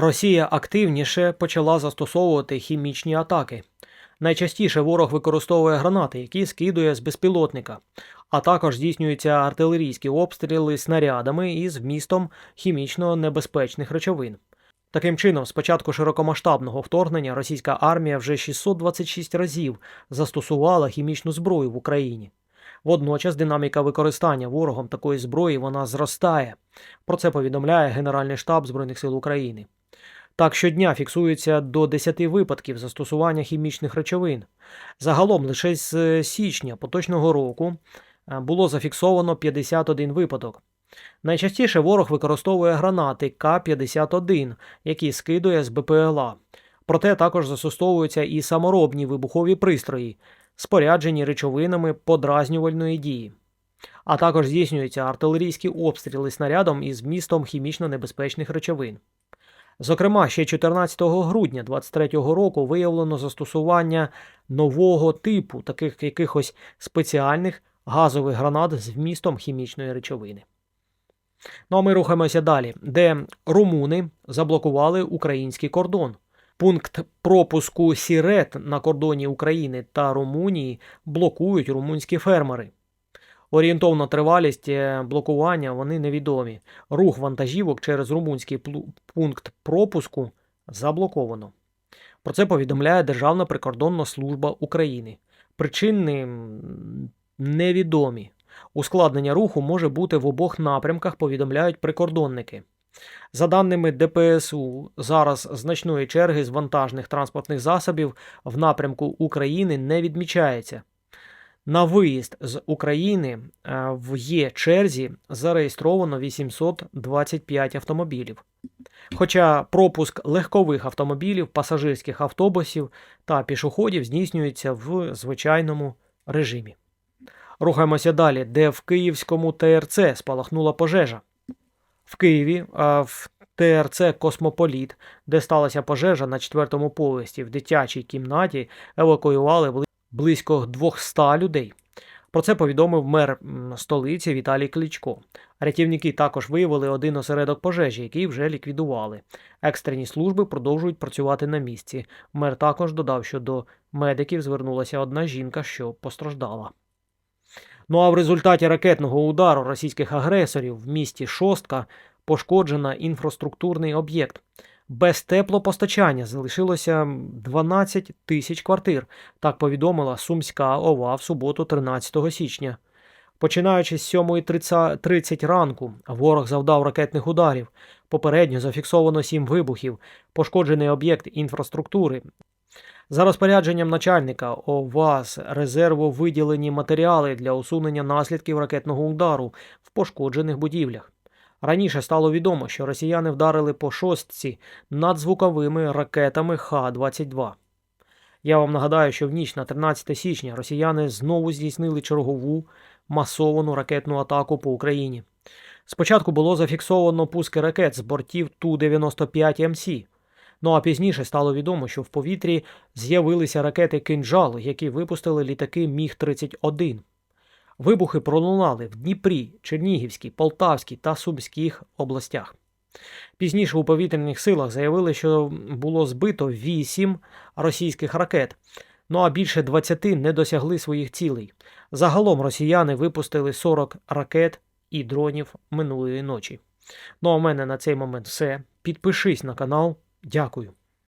Росія активніше почала застосовувати хімічні атаки. Найчастіше ворог використовує гранати, які скидує з безпілотника, а також здійснюються артилерійські обстріли снарядами із вмістом хімічно небезпечних речовин. Таким чином, з початку широкомасштабного вторгнення російська армія вже 626 разів застосувала хімічну зброю в Україні. Водночас динаміка використання ворогом такої зброї вона зростає. Про це повідомляє Генеральний штаб Збройних сил України. Так, щодня фіксується до 10 випадків застосування хімічних речовин. Загалом лише з е, січня поточного року е, було зафіксовано 51 випадок. Найчастіше ворог використовує гранати К-51, які скидує з БПЛА. Проте також застосовуються і саморобні вибухові пристрої, споряджені речовинами подразнювальної дії. А також здійснюються артилерійські обстріли снарядом із вмістом хімічно небезпечних речовин. Зокрема, ще 14 грудня 2023 року виявлено застосування нового типу таких якихось спеціальних газових гранат з вмістом хімічної речовини. Ну а ми рухаємося далі, де румуни заблокували український кордон. Пункт пропуску Сірет на кордоні України та Румунії блокують румунські фермери. Орієнтовна тривалість е, блокування вони невідомі. Рух вантажівок через румунський пункт пропуску заблоковано. Про це повідомляє Державна прикордонна служба України. Причини невідомі. Ускладнення руху може бути в обох напрямках, повідомляють прикордонники. За даними ДПСУ, зараз значної черги з вантажних транспортних засобів в напрямку України не відмічається. На виїзд з України е, в є черзі зареєстровано 825 автомобілів. Хоча пропуск легкових автомобілів, пасажирських автобусів та пішоходів здійснюється в звичайному режимі. Рухаємося далі, де в Київському ТРЦ спалахнула пожежа. В Києві в ТРЦ Космополіт, де сталася пожежа на четвертому поверсі в дитячій кімнаті, евакуювали близько 200 людей. Про це повідомив мер столиці Віталій Кличко. Рятівники також виявили один осередок пожежі, який вже ліквідували. Екстрені служби продовжують працювати на місці. Мер також додав, що до медиків звернулася одна жінка, що постраждала. Ну а в результаті ракетного удару російських агресорів в місті Шостка пошкоджена інфраструктурний об'єкт. Без теплопостачання залишилося 12 тисяч квартир, так повідомила Сумська ОВА в суботу 13 січня. Починаючи з 7.30 ранку, ворог завдав ракетних ударів. Попередньо зафіксовано 7 вибухів, пошкоджений об'єкт інфраструктури. За розпорядженням начальника ОВАС резерву виділені матеріали для усунення наслідків ракетного удару в пошкоджених будівлях. Раніше стало відомо, що росіяни вдарили по шостці надзвуковими ракетами Х-22. Я вам нагадаю, що в ніч на 13 січня росіяни знову здійснили чергову масовану ракетну атаку по Україні. Спочатку було зафіксовано пуски ракет з бортів Ту-95 МС. Ну а пізніше стало відомо, що в повітрі з'явилися ракети «Кинджал», які випустили літаки Міг-31. Вибухи пролунали в Дніпрі, Чернігівській, Полтавській та Сумських областях. Пізніше у повітряних силах заявили, що було збито 8 російських ракет, ну а більше 20 не досягли своїх цілей. Загалом росіяни випустили 40 ракет і дронів минулої ночі. Ну а в мене на цей момент все. Підпишись на канал. Дякую.